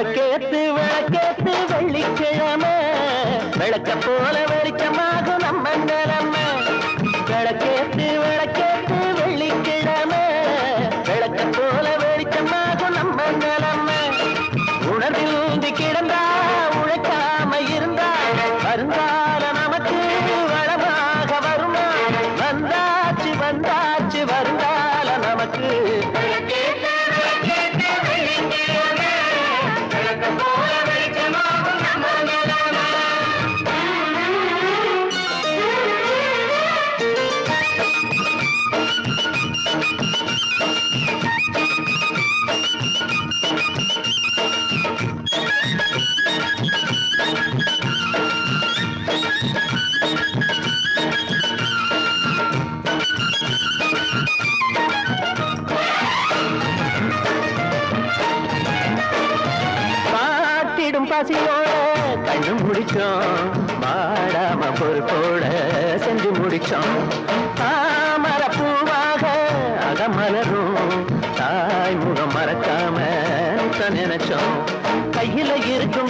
விளக்கேத்து விளக்கேத்து வெள்ளிக்கிழமை. விளக்க போல வெளிச்சமாகும் நம்ம நிலமை விளக்கேத்து விளக்கேத்து வெள்ளிக்கிழமை. விளக்க போல வெளிச்சமாகும் நம்ம நிலமை உணர்வில் கிடந்தா உழைக்காம இருந்தா வருந்தால நமக்கு வளமாக வருமா? வந்தாச்சு வந்தாச்சு வருந்தால நமக்கு. பசியோட கண்ணு முடிச்சோம். வாடாம பொறுப்போட செஞ்சு முடிச்சோம். தாமர பூவாக அகமலரும் தாய் முகம் மறக்காம நினைச்சோம். கையில இருக்கும்